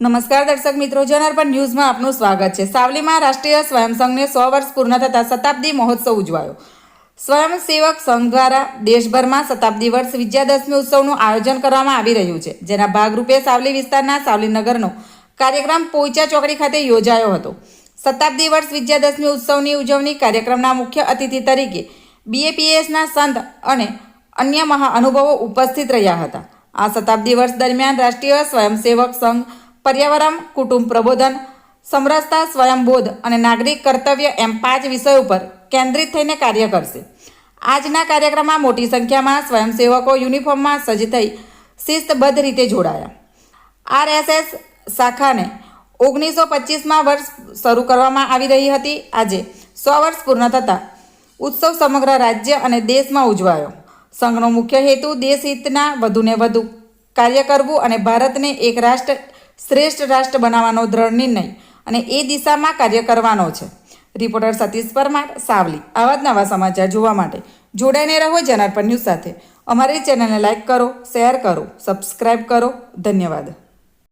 નમસ્કાર દર્શક મિત્રો, જનાર્પણ ન્યૂઝમાં આપનું સ્વાગત છે. સાવલીમાં રાષ્ટ્રીય સ્વયંસંઘને સો વર્ષ પૂર્ણ થતા શતાબ્દી મહોત્સવ ઉજવાયો. સ્વયંસેવક સંઘ દ્વારા દેશભરમાં શતાબ્દી વર્ષ વિજયાદશમી ઉત્સવનું આયોજન કરવામાં આવી રહ્યું છે, જેના ભાગરૂપે સાવલી વિસ્તારના સાવલીનગરનો કાર્યક્રમ પોઈચા ચોકડી ખાતે યોજાયો હતો. શતાબ્દી વર્ષ વિજયાદશમી ઉત્સવની ઉજવણી કાર્યક્રમના મુખ્ય અતિથિ તરીકે બીએપીએસના સંત અને અન્ય મહાઅનુભવો ઉપસ્થિત રહ્યા હતા. આ શતાબ્દી વર્ષ દરમિયાન રાષ્ટ્રીય સ્વયંસેવક સંઘ પર્યાવરણ, કુટુંબ પ્રબોધન, સમરસતા, સ્વયંબોધ અને નાગરિક કર્તવ્ય એમ પાંચ વિષયો ઉપર કેન્દ્રિત થઈને કાર્ય કરશે. આજના કાર્યક્રમમાં મોટી સંખ્યામાં સ્વયંસેવકો યુનિફોર્મમાં સજ્જ થઈ શિસ્તબદ્ધ રીતે જોડાયા. આરએસએસ શાખાને ઓગણીસો પચીસમાં વર્ષ શરૂ કરવામાં આવી રહી હતી. આજે સો વર્ષ પૂર્ણ થતાં ઉત્સવ સમગ્ર રાજ્ય અને દેશમાં ઉજવાયો. સંઘનો મુખ્ય હેતુ દેશહિતના વધુને વધુ કાર્ય કરવું અને ભારતને એક રાષ્ટ્ર શ્રેષ્ઠ રાષ્ટ્ર બનાવવાનો દ્રઢ નિર્ણય અને એ દિશામાં કાર્ય કરવાનો છે. રિપોર્ટર સતીશ પરમાર, સાવલી. આવા જ નવા સમાચાર જોવા માટે જોડાઈને રહો જનાર્પણ ન્યૂઝ સાથે. અમારી ચેનલને લાઇક કરો, શેર કરો, સબસ્ક્રાઇબ કરો. ધન્યવાદ.